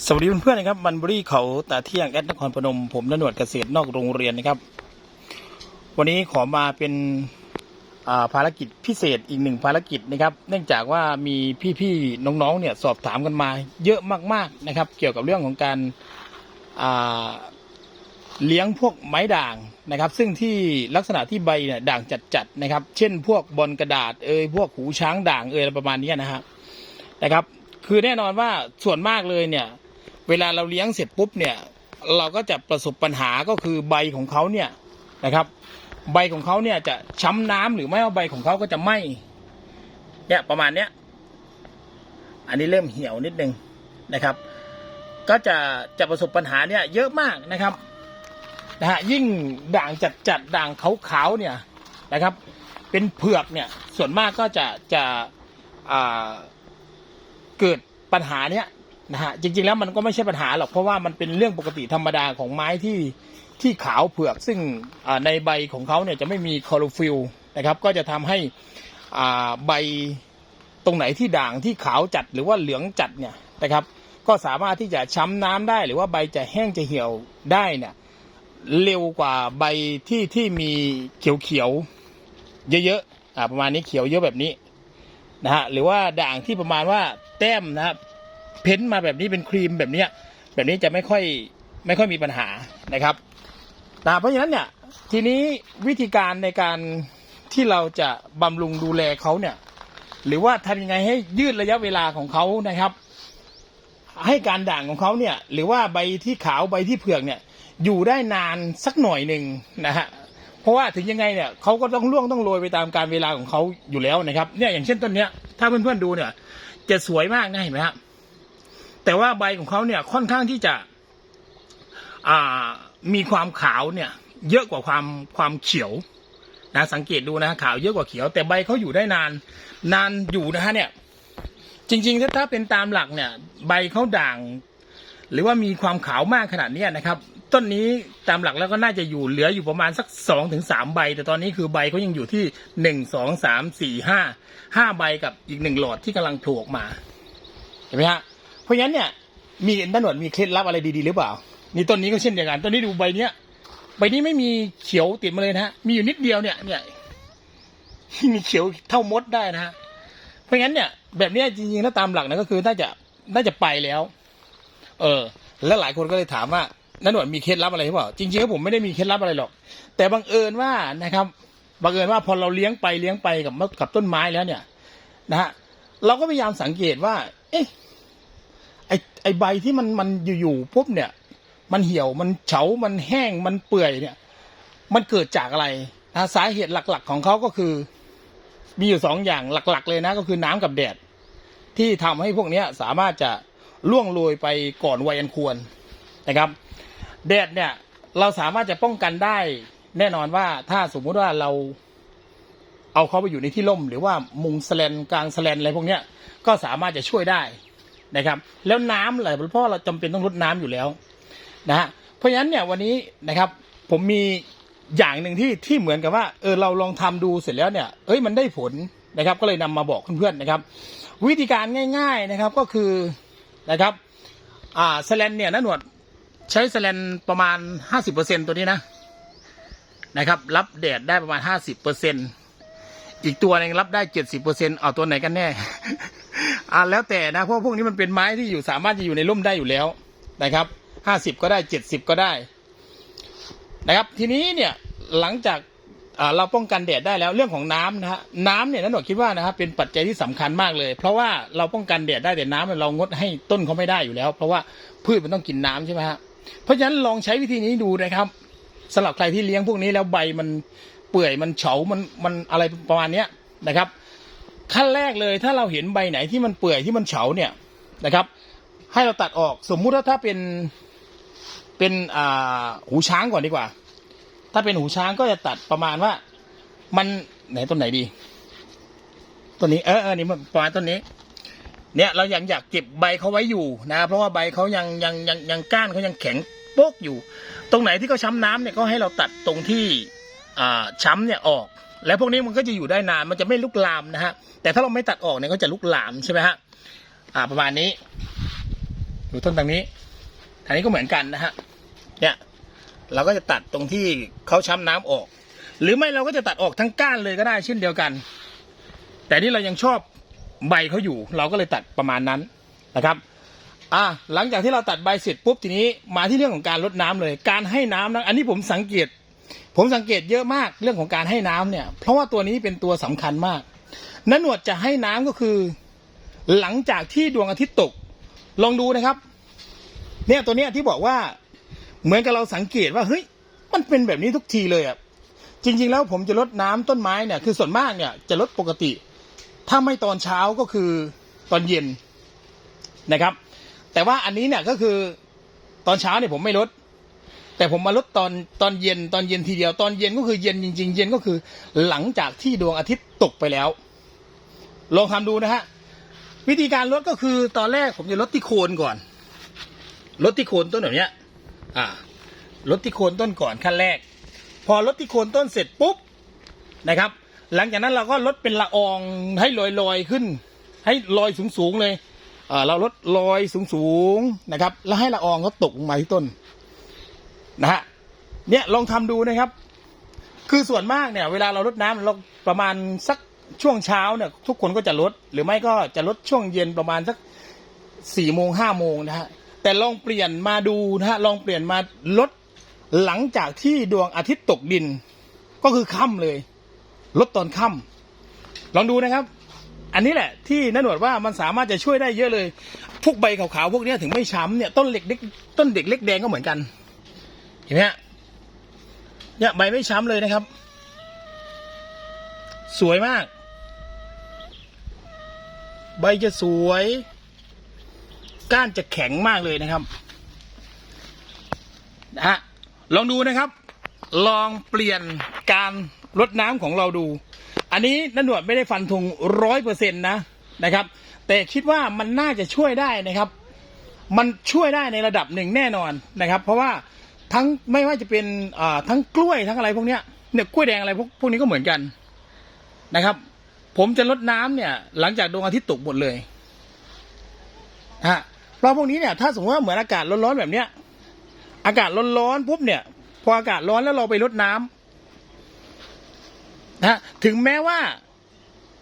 สวัสดีเพื่อนๆนะครับมันบุรีเขาตาเที่ยงแอดนครพนมผมนหนวดเกษตรนอกโรงเรียนนะครับ วันนี้ขอมาเป็นาภารกิจพิเศษอีกหนึ่งภารกิจนะครับ เนื่องจากว่ามีพี่ๆน้องๆเนี่ยสอบถามกันมาเยอะมากๆนะครับ เกี่ยวกับเรื่องของการาเลี้ยงพวกไม้ด่างนะครับ ซึ่งที่ลักษณะที่ใบเนี่ยด่างจัดๆนะครับ เช่น พวกบอลกระดาษเอยพวกหูช้างด่างเอยอะไรประมาณนี้นะฮะนะครับ คือแน่นอนว่าส่วนมากเลยเนี่ย เวลาเราเลี้ยงเสร็จปุ๊บเนี่ย เราก็จะประสบปัญหาก็คือใบของเขาเนี่ยนะครับ ใบของเขาเนี่ยจะช้ำน้ำหรือไม่ว่าใบของเขาก็จะไหม้เนี่ยประมาณเนี้ยอันนี้เริ่มเหี่ยวนิดนึงนะครับ ก็จะจะประสบปัญหาเนี่ยเยอะมากนะครับนะฮะยิ่งด่างจัดจัดๆด่างขาวๆเนี่ยนะครับ เป็นเผือกเนี่ยส่วนมากก็จะจะเกิดปัญหาเนี้ย นะฮะจริงๆแล้วมันก็ไม่ใช่ปัญหาหรอกเพราะว่ามันเป็นเรื่องปกติธรรมดาของไม้ที่ที่ขาวเผือก ซึ่งในใบของเขาเนี่ยจะไม่มีคลอโรฟิลนะครับ ก็จะทำให้ใบตรงไหนที่ด่างที่ขาวจัดหรือว่าเหลืองจัดเนี่ยนะครับ ก็สามารถที่จะช้ำน้ำได้ หรือว่าใบจะแห้งจะเหี่ยวได้เนี่ยเร็วกว่าใบที่ที่มีเขียวๆเยอะๆอ่าประมาณนี้เขียวเยอะแบบนี้นะฮะหรือว่าด่างที่ประมาณว่าแต้มนะครับ เพ้นท์มาแบบนี้เป็นครีมแบบเนี้ย แบบนี้จะไม่ค่อยไม่ค่อยมีปัญหานะครับนะเพราะฉะนั้นเนี่ยทีนี้วิธีการในการที่เราจะบำรุงดูแลเขาเนี่ย หรือว่าทำยังไงให้ยืดระยะเวลาของเขานะครับ ให้การด่างของเขาเนี่ย หรือว่าใบที่ขาวใบที่เผือกเนี่ย อยู่ได้นานสักหน่อยหนึ่งนะฮะเพราะว่าถึงยังไงเนี่ยเขาก็ต้องล่วงต้องโรยไปตามการเวลาของเขาอยู่แล้วนะครับ เนี่ยอย่างเช่นต้นเนี้ยถ้าเพื่อนๆดูเนี่ย จะสวยมากนะเห็นไหมครับ แต่ว่าใบของเขาเนี่ยค่อนข้างที่จะอ่ามีความขาวเนี่ย เยอะกว่าความความเขียวนะสังเกตดูนะขาวเยอะกว่าเขียว แต่ใบเขาอยู่ได้นาน นานอยู่นะฮะเนี่ย จริง ๆ ถ้าถ้าเป็นตามหลักเนี่ย ใบเขาด่าง หรือว่ามีความขาวมากขนาดนี้นะครับ ต้นนี้ตามหลักแล้วก็น่าจะอยู่เหลืออยู่ประมาณสักสองถึงสามใบ แต่ตอนนี้คือใบเขายังอยู่ที่หนึ่งสองสามสี่ห้าห้าใบกับอีกหนึ่งหลอดที่กำลังโผล่ออกมา เห็นไหมฮะ เพราะฉะนั้นเนี่ยมีด้านหนวดมีเคล็ดลับอะไรดีๆหรือเปล่า นี่ต้นนี้ก็เช่นเดียวกันต้นนี้ดูใบเนี้ยใบนี้ไม่มีเขียวติดมาเลยนะฮะมีอยู่นิดเดียวเนี่ยเนี่ยมีเขียวเท่ามดได้นะฮะเพราะงั้นเนี่ย แบบเนี้ยจริงๆถ้าตามหลักนะก็คือน่าจะน่าจะไปแล้ว เออ แล้วหลายคนก็เลยถามว่านันหนวดมีเคล็ดลับอะไรหรือเปล่าจริงๆแล้วผมไม่ได้มีเคล็ดลับอะไรหรอก แต่บังเอิญว่านะครับบังเอิญว่าพอเราเลี้ยงไปเลี้ยงไปกับกับต้นไม้แล้วเนี่ย นะฮะเราก็พยายามสังเกตว่า เอ๊ะ ไอใบที่มันมันอยู่ๆปุ๊บเนี่ย มันเหี่ยวมันเฉามันแห้งมันเปื่อยเนี่ย มันเกิดจากอะไรนะสาเหตุหลักๆ ของเขาก็คือ มีอยู่สองอย่างหลัก ๆ เลยนะ ก็คือน้ำกับแดด ที่ทำให้พวกเนี้ยสามารถจะล่วงโรยไปก่อนวัยอันควรนะครับ แดดเนี่ยเราสามารถจะป้องกันได้ แน่นอนว่าถ้าสมมุติว่าเราเอาเขาไปอยู่ในที่ร่ม หรือว่ามุงแสแลนกลางแสแลนอะไรพวกเนี้ยก็สามารถจะช่วยได้ นะครับ แล้วน้ำอะไรเพราะเราจำเป็นต้องรดน้ำอยู่แล้วนะฮะเพราะฉะนั้นเนี่ยวันนี้นะครับผมมีอย่างหนึ่งที่ที่เหมือนกับว่าเออเราลองทำดูเสร็จแล้วเนี่ยเอ้ยมันได้ผลนะครับ ก็เลยนำมาบอกเพื่อนๆนะครับ วิธีการง่าย ๆนะครับก็คือนะครับอ่าแสแลนเนี่ยนะหนวดใช้แสแลนประมาณห้าสิบเปอร์เซ็นตัวนี้นะนะครับ รับแดดได้ประมาณห้าสิบเปอร์เซ็นตอีกตัวนึงรับได้เจ็ดสิบเปอร์เซ็นเอาตัวไหนกันแน่ อ่าแล้วแต่นะเพราะพวกนี้มันเป็นไม้ที่อยู่สามารถจะอยู่ในร่มได้อยู่แล้วนะครับห้าสิบก็ได้เจ็ดสิบก็ได้นะครับ ทีนี้เนี่ยหลังจากเราป้องกันแดดได้แล้วเรื่องของน้ำนะฮะน้ำเนี่ยนันหนวดคิดว่านะครับเป็นปัจจัยที่สำคัญมากเลย เพราะว่าเราป้องกันแดดได้แต่น้ำเนี่ยเรางดให้ต้นเขาไม่ได้อยู่แล้ว เพราะว่าพืชมันต้องกินน้ำใช่ไหมฮะเพราะฉะนั้นลองใช้วิธีนี้ดูนะครับสำหรับใครที่เลี้ยงพวกนี้แล้วใบมันเปื่อยมันเฉามันมันอะไรประมาณเนี้ยนะครับ ขั้นแรกเลยถ้าเราเห็นใบไหนที่มันเปื่อยที่มันเฉาเนี่ยนะครับ ให้เราตัดออกสมมุติว่าถ้าเป็นเป็นอ่าหูช้างก่อนดีกว่า ถ้าเป็นหูช้างก็จะตัดประมาณว่า มันไหนต้นไหนดีต้นนี้เออเออนี่ประมาณต้นนี้ เนี่ยเรายังอยากเก็บใบเขาไว้อยู่นะ เพราะว่าใบเขายังยังยังยังก้านเขายังแข็งโป๊กอยู่ ตรงไหนที่เขาช้ำน้ำเนี่ยก็ให้เราตัดตรงที่อ่าช้ำเนี่ยออก แล้วพวกนี้มันก็จะอยู่ได้นานมันจะไม่ลุกลามนะฮะแต่ถ้าเราไม่ตัดออกเนี่ยก็จะลุกลามใช่ไหมฮะอ่าประมาณนี้ดูต้นทางนี้ทางนี้ก็เหมือนกันนะฮะเนี่ยเราก็จะตัดตรงที่เขาช้ำน้ำออก หรือไม่เราก็จะตัดออกทั้งก้านเลยก็ได้เช่นเดียวกัน แต่นี่เรายังชอบใบเขาอยู่ เราก็เลยตัดประมาณนั้นนะครับอะหลังจากที่เราตัดใบเสร็จปุ๊บทีนี้มาที่เรื่องของการลดน้ำเลย การให้น้ำนะอันนี้ผมสังเกต ผมสังเกตเยอะมากเรื่องของการให้น้ำเนี่ย เพราะว่าตัวนี้เป็นตัวสำคัญมากนหนวดจะให้น้ำก็คือ หลังจากที่ดวงอาทิตย์ตก ลองดูนะครับ เนี่ยตัวเนี้ยที่บอกว่าเหมือนกับเราสังเกตว่าเฮ้ยมันเป็นแบบนี้ทุกทีเลยอะจริง ๆ แล้วผมจะลดน้ำต้นไม้เนี่ยคือส่วนมากเนี่ยจะลดปกติ ถ้าไม่ตอนเช้าก็คือตอนเย็นนะครับ แต่ว่าอันนี้เนี่ยก็คือตอนเช้าเนี่ยผมไม่ลด แต่ผมมาลดตอนตอนเย็นตอนเย็นทีเดียวตอนเย็นก็คือเย็นจริง ๆ เย็นก็คือหลังจากที่ดวงอาทิตย์ตกไปแล้ว ลองทำดูนะฮะวิธีการลดก็คือตอนแรกผมจะลดที่โคนก่อนลดที่โคนต้นแบบเนี้ย อ่าลดที่โคนต้นก่อนขั้นแรก พอลดที่โคนต้นเสร็จปุ๊บนะครับ หลังจากนั้นเราก็ลดเป็นละอองให้ลอยลอยขึ้น ให้ลอยสูงสูงๆเลยเออเราลดลอยสูงสูงๆนะครับ แล้วให้ละอองเขาตกลงมาที่ต้น นะฮะเนี่ยลองทำดูนะครับ คือส่วนมากเนี่ย เวลาเราลดน้ำเราประมาณสักช่วงเช้าเนี่ย ทุกคนก็จะลด หรือไม่ก็จะลดช่วงเย็นประมาณสักสี่โมงห้าโมงนะฮะแต่ลองเปลี่ยนมาดูนะฮะลองเปลี่ยนมาลดหลังจากที่ดวงอาทิตย์ตกดิน ก็คือค่ำเลยลดตอนค่ำลองดูนะครับ อันนี้แหละ ที่นันหนวดว่ามันสามารถจะช่วยได้เยอะเลย พวกใบขาวๆพวกนี้ถึงไม่ช้ำเนี่ยต้นเล็กเล็กต้นเด็กเล็กแดงก็เหมือนกัน ห็นไหมฮะเนี่ยใบไม่ช้ำเลยนะครับ สวยมาก ใบจะสวย ก้านจะแข็งมากเลยนะครับนะฮะลองดูนะครับ ลองเปลี่ยนการรดน้ำของเราดู อันนี้นันหนวดไม่ได้ฟันธงร้อยเปอร์เซ็นต์นะนะครับ แต่คิดว่ามันน่าจะช่วยได้นะครับ มันช่วยได้ในระดับหนึ่งแน่นอนนะครับ เพราะว่า ทั้งไม่ว่าจะเป็นอ่าทั้งกล้วยทั้งอะไรพวกเนี้ยเนี่ยกล้วยแดงอะไรพวกพวกนี้ก็เหมือนกันนะครับ ผมจะลดน้ำเนี่ย หลังจากดวงอาทิตย์ตกหมดเลยฮะเพราะพวกนี้เนี่ยถ้าสมมติว่าเหมือนอากาศร้อนๆแบบเนี้ย อากาศร้อนๆปุ๊บเนี่ย พออากาศร้อนแล้วเราไปรดน้ำนะฮะถึงแม้ว่า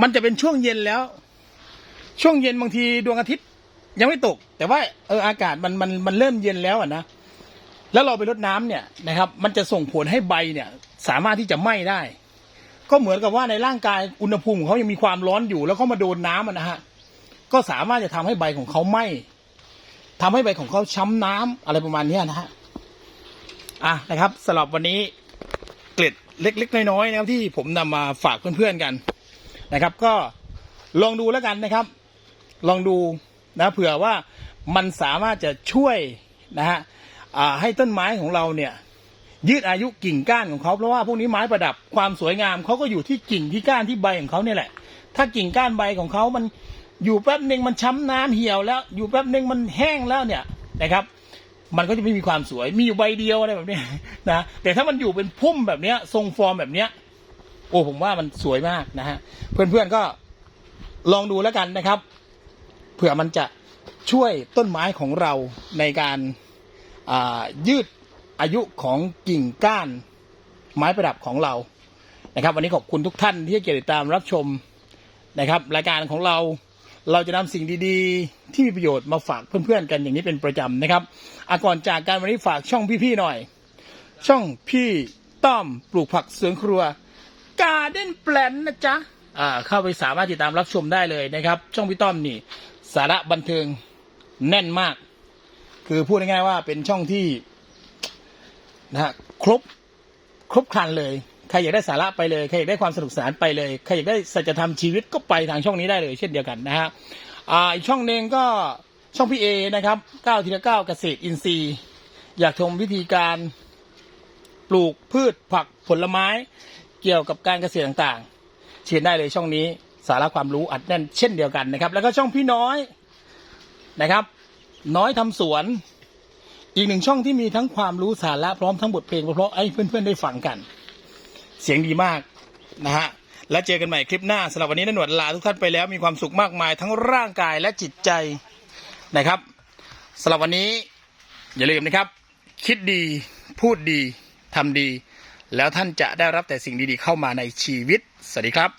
มันจะเป็นช่วงเย็นแล้ว ช่วงเย็นบางทีดวงอาทิตย์ยังไม่ตก แต่ว่าเอออากาศมันมันมันเริ่มเย็นแล้วอะนะ แล้วเราไปรดน้ำเนี่ยนะครับ มันจะส่งผลให้ใบเนี่ย สามารถที่จะไหม้ได้ ก็เหมือนกับว่าในร่างกายอุณหภูมิของเขายังมีความร้อนอยู่ แล้วเขามาโดนน้ำนะฮะก็สามารถจะทำให้ใบของเขาไหม้ทำให้ใบของเขาช้ำน้ำอะไรประมาณนี้นะฮะอะนะครับสำหรับวันนี้เกล็ดเล็ก ๆ น้อยๆนะครับที่ผมนำมาฝากเพื่อนๆกันนะครับ ก็ลองดูแล้วกันนะครับ ลองดูนะเผื่อว่ามันสามารถจะช่วยนะฮะ ให้ต้นไม้ของเราเนี่ยยืดอายุกิ่งก้านของเขาเพราะว่าพวกนี้ไม้ประดับความสวยงามเขาก็อยู่ที่กิ่งที่ก้านที่ใบของเขาเนี่ยแหละ ถ้ากิ่งก้านใบของเขามันอยู่แป๊บหนึ่งมันช้ำน้ำเหี่ยวแล้ว อยู่แป๊บหนึ่งมันแห้งแล้วเนี่ยนะครับ มันก็จะไม่มีความสวยมีอยู่ใบเดียวอะไรแบบนี้นะแต่ถ้ามันอยู่เป็นพุ่มแบบเนี้ยทรงฟอร์มแบบเนี้ยโอ้ผมว่ามันสวยมากนะฮะเพื่อนๆก็ลองดูแล้วกันนะครับ เผื่อมันจะช่วยต้นไม้ของเราในการ ยืดอายุของกิ่งก้านไม้ประดับของเรานะครับ วันนี้ขอบคุณทุกท่านที่ให้เกียรติตตามรับชมนะครับ รายการของเราเราจะนำสิ่งดีๆ ที่มีประโยชน์มาฝากเพื่อนๆกันอย่างนี้เป็นประจำนะครับอาก่อนจากการวันนี้ฝากช่องพี่ๆหน่อย ช่องพี่ต้อมปลูกผักสวนครัวการ์เด้นแปลนนะจ๊ะอ่าเข้าไปสามารถติดตามรับชมได้เลยนะครับ ช่องพี่ต้อมนี่ สาระบันเทิงแน่นมาก คือพูดง่ายๆว่าเป็นช่องที่นะฮะครบครบครันเลย ใครอยากได้สาระไปเลยใครอยากได้ความสนุกสนานไปเลย ใครอยากได้สัจธรรมชีวิตก็ไปทางช่องนี้ได้เลยเช่นเดียวกันนะฮะอ่าอีกช่องหนึ่งก็ช่องพี่เอนะครับเก้าทีละเก้าเกษตรอินทรีย์ อยากชมวิธีการปลูกพืชผักผลไม้ เกี่ยวกับการเกษตรต่างๆเชิญได้เลยช่องนี้สาระความรู้อัดแน่นเช่นเดียวกันนะครับ แล้วก็ช่องพี่น้อยนะครับ น้อยทำสวน อีกหนึ่งช่องที่มีทั้งความรู้สาระพร้อมทั้งบทเพลงเพราะๆให้เพื่อนๆได้ฟังกัน เสียงดีมากนะฮะแล้วเจอกันใหม่คลิปหน้าสำหรับวันนี้นหนวดลาทุกท่านไปแล้วมีความสุขมากมายทั้งร่างกายและจิตใจนะครับสำหรับวันนี้อย่าลืมนะครับ คิดดีพูดดีทำดี แล้วท่านจะได้รับแต่สิ่งดีๆเข้ามาในชีวิต สวัสดีครับ